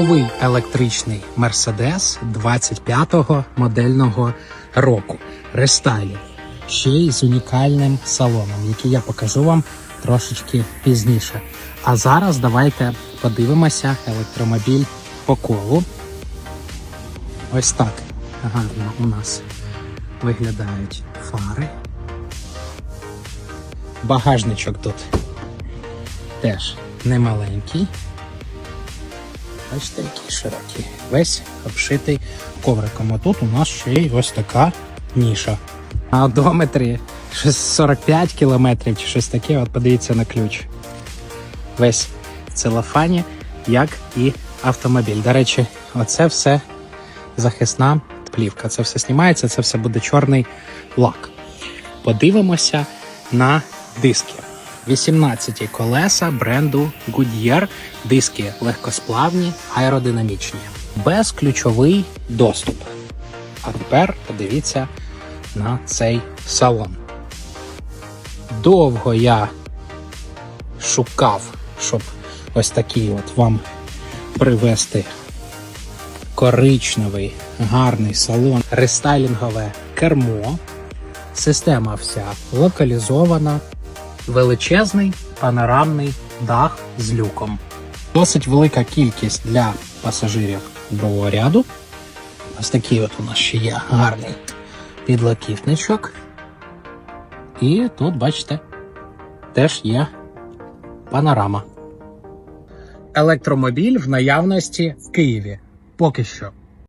новий електричний Mercedes 25-го модельного року. Рестайлінг. Ще й з унікальним салоном, який я покажу вам трошечки пізніше. А зараз давайте подивимося електромобіль по колу. Ось так гарно у нас виглядають фари. Багажничок тут теж немаленький. Бачите, який широкий. Весь обшитий ковриком. А тут у нас ще й ось така ніша. На одометрі щось 45 кілометрів чи щось таке. От подивіться на ключ. Весь в целофані, як і автомобіль. До речі, оце все захисна плівка. Це все знімається, це все буде чорний лак. Подивимося на диски. 18 колеса бренду Goodyear. Диски легкосплавні, аеродинамічні. Безключовий доступ. А тепер подивіться на цей салон. Довго я шукав, щоб ось такий от вам привезти коричневий гарний салон, рестайлінгове кермо. Система вся локалізована, величезний панорамний дах з люком. Досить велика кількість для пасажирів другого ряду. Ось такий от у нас ще є гарний підлокітничок. І тут, бачите, теж є панорама. Електромобіль в наявності в Києві. Поки що.